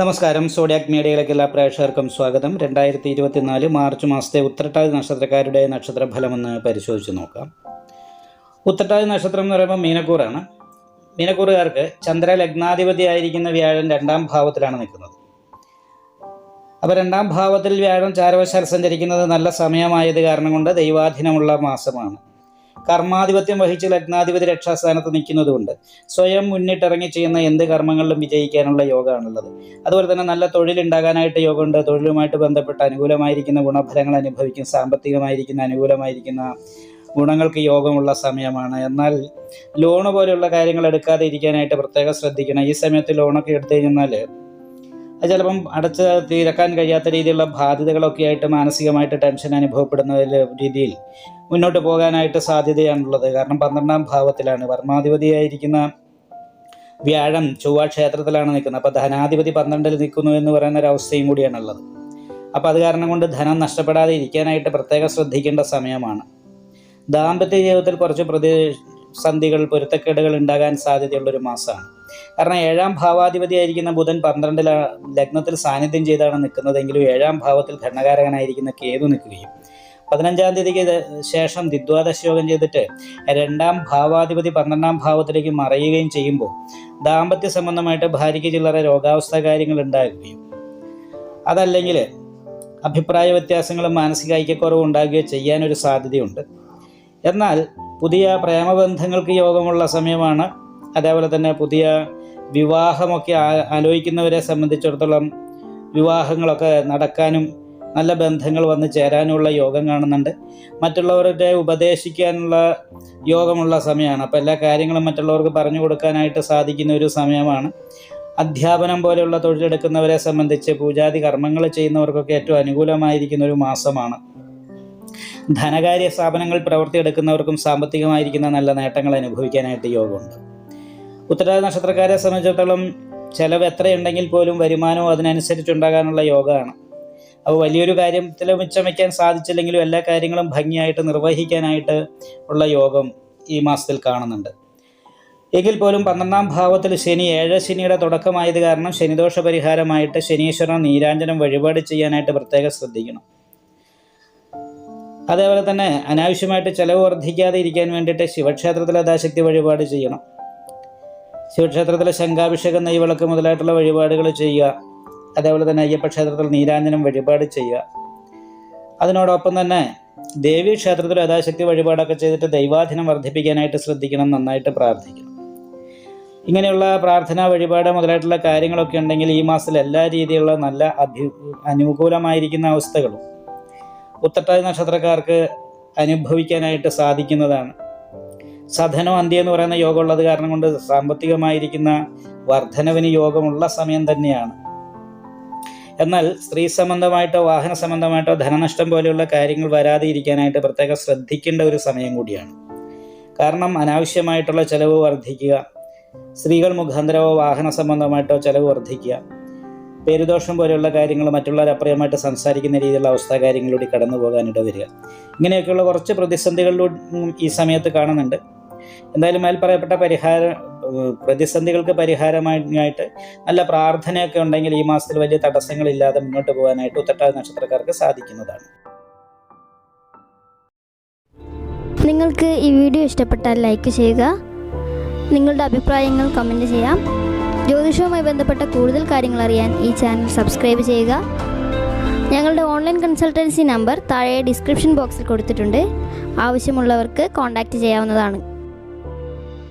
നമസ്കാരം. സോഡിയാക് മീഡിയയിലേക്ക് എല്ലാ പ്രേക്ഷകർക്കും സ്വാഗതം. രണ്ടായിരത്തി ഇരുപത്തിനാല് മാർച്ച് മാസത്തെ ഉത്രട്ടാതി നക്ഷത്രക്കാരുടെ നക്ഷത്രഫലമെന്ന് പരിശോധിച്ച് നോക്കാം. ഉത്രട്ടാതി നക്ഷത്രം എന്ന് പറയുമ്പോൾ മീനക്കൂറാണ്. മീനക്കൂറുകാർക്ക് ചന്ദ്ര ലഗ്നാധിപതി ആയിരിക്കുന്ന വ്യാഴൻ രണ്ടാം ഭാവത്തിലാണ് നിൽക്കുന്നത്. അപ്പോൾ രണ്ടാം ഭാവത്തിൽ വ്യാഴം ചാരവശാൽ സഞ്ചരിക്കുന്നത് നല്ല സമയമായത് കാരണം കൊണ്ട് ദൈവാധീനമുള്ള മാസമാണ്. കർമാധിപത്യം വഹിച്ച് ലഗ്നാധിപതി രക്ഷാസ്ഥാനത്ത് നിൽക്കുന്നതുകൊണ്ട് സ്വയം മുന്നിട്ടിറങ്ങി ചെയ്യുന്ന എന്ത് കർമ്മങ്ങളിലും വിജയിക്കാനുള്ള യോഗമാണുള്ളത്. അതുപോലെ തന്നെ നല്ല തൊഴിലുണ്ടാകാനായിട്ട് യോഗമുണ്ട്. തൊഴിലുമായിട്ട് ബന്ധപ്പെട്ട് അനുകൂലമായിരിക്കുന്ന ഗുണഫലങ്ങൾ അനുഭവിക്കും. സാമ്പത്തികമായിരിക്കുന്ന അനുകൂലമായിരിക്കുന്ന ഗുണങ്ങൾക്ക് യോഗമുള്ള സമയമാണ്. എന്നാൽ ലോണ് പോലെയുള്ള കാര്യങ്ങൾ എടുക്കാതെ ഇരിക്കാനായിട്ട് പ്രത്യേകം ശ്രദ്ധിക്കണം. ഈ സമയത്ത് ലോണൊക്കെ എടുത്തു കഴിഞ്ഞാൽ അത് ചിലപ്പം അടച്ച് തീരക്കാൻ കഴിയാത്ത രീതിയിലുള്ള ബാധ്യതകളൊക്കെ ആയിട്ട് മാനസികമായിട്ട് ടെൻഷൻ അനുഭവപ്പെടുന്ന രീതിയിൽ മുന്നോട്ട് പോകാനായിട്ട് സാധ്യതയാണുള്ളത്. കാരണം പന്ത്രണ്ടാം ഭാവത്തിലാണ്. പരമാധിപതിയായിരിക്കുന്ന വ്യാഴം ചൊവ്വ ക്ഷേത്രത്തിലാണ് നിൽക്കുന്നത്. അപ്പോൾ ധനാധിപതി പന്ത്രണ്ടിൽ നിൽക്കുന്നു എന്ന് പറയുന്ന ഒരു അവസ്ഥയും കൂടിയാണുള്ളത്. അപ്പോൾ അത് കാരണം കൊണ്ട് ധനം നഷ്ടപ്പെടാതെ ഇരിക്കാനായിട്ട് പ്രത്യേകം ശ്രദ്ധിക്കേണ്ട സമയമാണ്. ദാമ്പത്യ ജീവിതത്തിൽ കുറച്ച് പ്രതിസന്ധികൾ പൊരുത്തക്കേടുകൾ ഉണ്ടാകാൻ സാധ്യതയുള്ളൊരു മാസമാണ്. കാരണം ഏഴാം ഭാവാധിപതിയായിരിക്കുന്ന ബുധൻ പന്ത്രണ്ടിൽ ലഗ്നത്തിൽ സാന്നിധ്യം ചെയ്താണ് നിൽക്കുന്നതെങ്കിലും ഏഴാം ഭാവത്തിൽ ഘടനകാരകനായിരിക്കുന്ന കേതു നിൽക്കുകയും പതിനഞ്ചാം തീയതിക്ക് ശേഷം ദ്വിദ്വാദശ യോഗം ചെയ്തിട്ട് രണ്ടാം ഭാവാധിപതി പന്ത്രണ്ടാം ഭാവത്തിലേക്ക് മറയുകയും ചെയ്യുമ്പോൾ ദാമ്പത്യ സംബന്ധമായിട്ട് ഭാര്യയ്ക്ക് ചില്ലറ രോഗാവസ്ഥ കാര്യങ്ങൾ ഉണ്ടാകുകയും അതല്ലെങ്കിൽ അഭിപ്രായ വ്യത്യാസങ്ങളും മാനസിക ഐക്യക്കുറവും ഉണ്ടാകുകയോ ചെയ്യാനൊരു സാധ്യതയുണ്ട്. എന്നാൽ പുതിയ പ്രേമബന്ധങ്ങൾക്ക് യോഗമുള്ള സമയമാണ്. അതേപോലെ തന്നെ പുതിയ വിവാഹമൊക്കെ ആലോചിക്കുന്നവരെ സംബന്ധിച്ചിടത്തോളം വിവാഹങ്ങളൊക്കെ നടക്കാനും നല്ല ബന്ധങ്ങൾ വന്ന് ചേരാനുള്ള യോഗം കാണുന്നുണ്ട്. മറ്റുള്ളവരുടെ ഉപദേശിക്കാനുള്ള യോഗമുള്ള സമയമാണ്. അപ്പോൾ എല്ലാ കാര്യങ്ങളും മറ്റുള്ളവർക്ക് പറഞ്ഞു കൊടുക്കാനായിട്ട് സാധിക്കുന്ന ഒരു സമയമാണ്. അധ്യാപനം പോലെയുള്ള തൊഴിലെടുക്കുന്നവരെ സംബന്ധിച്ച് പൂജാതി കർമ്മങ്ങൾ ചെയ്യുന്നവർക്കൊക്കെ ഏറ്റവും അനുകൂലമായിരിക്കുന്ന ഒരു മാസമാണ്. ധനകാര്യ സ്ഥാപനങ്ങൾ പ്രവർത്തിയെടുക്കുന്നവർക്കും സാമ്പത്തികമായിരിക്കുന്ന നല്ല നേട്ടങ്ങൾ അനുഭവിക്കാനായിട്ട് യോഗമുണ്ട്. ഉത്തരാദ നക്ഷത്രക്കാരെ സംബന്ധിച്ചിടത്തോളം ചിലവ് എത്രയുണ്ടെങ്കിൽ പോലും വരുമാനവും അതിനനുസരിച്ചുണ്ടാകാനുള്ള യോഗമാണ്. അപ്പോൾ വലിയൊരു കാര്യത്തിൽ മിച്ചം വയ്ക്കാൻ സാധിച്ചില്ലെങ്കിലും എല്ലാ കാര്യങ്ങളും ഭംഗിയായിട്ട് നിർവഹിക്കാനായിട്ട് ഉള്ള യോഗം ഈ മാസത്തിൽ കാണുന്നുണ്ട്. എങ്കിൽ പോലും പന്ത്രണ്ടാം ഭാവത്തിൽ ശനി ഏഴ് ശനിയുടെ തുടക്കമായത് കാരണം ശനിദോഷ പരിഹാരമായിട്ട് ശനീശ്വരൻ നീരാഞ്ജനം വഴിപാട് ചെയ്യാനായിട്ട് പ്രത്യേകം ശ്രദ്ധിക്കണം. അതേപോലെ തന്നെ അനാവശ്യമായിട്ട് ചിലവ് വർദ്ധിക്കാതെ ഇരിക്കാൻ വേണ്ടിയിട്ട് ശിവക്ഷേത്രത്തിൽ യഥാശക്തി വഴിപാട് ചെയ്യണം. ശിവക്ഷേത്രത്തിലെ ശംഖാഭിഷേകം നെയ്വിളക്ക് മുതലായിട്ടുള്ള വഴിപാടുകൾ ചെയ്യുക. അതേപോലെ തന്നെ അയ്യപ്പ ക്ഷേത്രത്തിൽ നീരാഞ്ജനം വഴിപാട് ചെയ്യുക. അതിനോടൊപ്പം തന്നെ ദേവീ ക്ഷേത്രത്തിൽ യഥാശക്തി വഴിപാടൊക്കെ ചെയ്തിട്ട് ദൈവാധീനം വർദ്ധിപ്പിക്കാനായിട്ട് ശ്രദ്ധിക്കണം നന്നായിട്ട് പ്രാർത്ഥിക്കണം. ഇങ്ങനെയുള്ള പ്രാർത്ഥന വഴിപാട് മുതലായിട്ടുള്ള കാര്യങ്ങളൊക്കെ ഉണ്ടെങ്കിൽ ഈ മാസത്തിൽ എല്ലാ രീതിയിലുള്ള നല്ല അഭി അനുകൂലമായിരിക്കുന്ന അവസ്ഥകളും ഉത്തട്ടാതി നക്ഷത്രക്കാർക്ക് അനുഭവിക്കാനായിട്ട് സാധിക്കുന്നതാണ്. സധനം അന്ത്യ എന്ന് പറയുന്ന യോഗം ഉള്ളത് കാരണം കൊണ്ട് സാമ്പത്തികമായിരിക്കുന്ന വർധനവിന് യോഗമുള്ള സമയം തന്നെയാണ്. എന്നാൽ സ്ത്രീ സംബന്ധമായിട്ടോ വാഹന സംബന്ധമായിട്ടോ ധനനഷ്ടം പോലെയുള്ള കാര്യങ്ങൾ വരാതെ ഇരിക്കാനായിട്ട് പ്രത്യേകം ശ്രദ്ധിക്കേണ്ട ഒരു സമയം കൂടിയാണ്. കാരണം അനാവശ്യമായിട്ടുള്ള ചെലവ് വർദ്ധിക്കുക സ്ത്രീകൾ മുഖാന്തരമോ വാഹന സംബന്ധമായിട്ടോ ചെലവ് വർദ്ധിക്കുക പേരുദോഷം പോലെയുള്ള കാര്യങ്ങൾ മറ്റുള്ളവർ അപ്രിയമായിട്ട് സംസാരിക്കുന്ന രീതിയിലുള്ള അവസ്ഥ കാര്യങ്ങളിലൂടെ കടന്നു പോകാനിട വരിക ഇങ്ങനെയൊക്കെയുള്ള കുറച്ച് പ്രതിസന്ധികളിലൂടെ ഈ സമയത്ത് കാണുന്നുണ്ട്. എന്തായാലും മേൽ പറയപ്പെട്ട പരിഹാര പ്രതിസന്ധികൾക്ക് പരിഹാരമായിട്ട് നല്ല പ്രാർത്ഥനയൊക്കെ ഉണ്ടെങ്കിൽ ഈ മാസത്തിൽ വലിയ തടസ്സങ്ങളില്ലാതെ മുന്നോട്ട് പോകാനായിട്ട് ഉത്തട്ടാതി നക്ഷത്രക്കാർക്ക് സാധിക്കുന്നതാണ്. നിങ്ങൾക്ക് ഈ വീഡിയോ ഇഷ്ടപ്പെട്ടാൽ ലൈക്ക് ചെയ്യുക. നിങ്ങളുടെ അഭിപ്രായങ്ങൾ കമന്റ് ചെയ്യാം. ജ്യോതിഷവുമായി ബന്ധപ്പെട്ട കൂടുതൽ കാര്യങ്ങൾ അറിയാൻ ഈ ചാനൽ സബ്സ്ക്രൈബ് ചെയ്യുക. ഞങ്ങളുടെ ഓൺലൈൻ കൺസൾട്ടൻസി നമ്പർ താഴെ ഡിസ്ക്രിപ്ഷൻ ബോക്സിൽ കൊടുത്തിട്ടുണ്ട്. ആവശ്യമുള്ളവർക്ക് കോൺടാക്റ്റ് ചെയ്യാവുന്നതാണ്.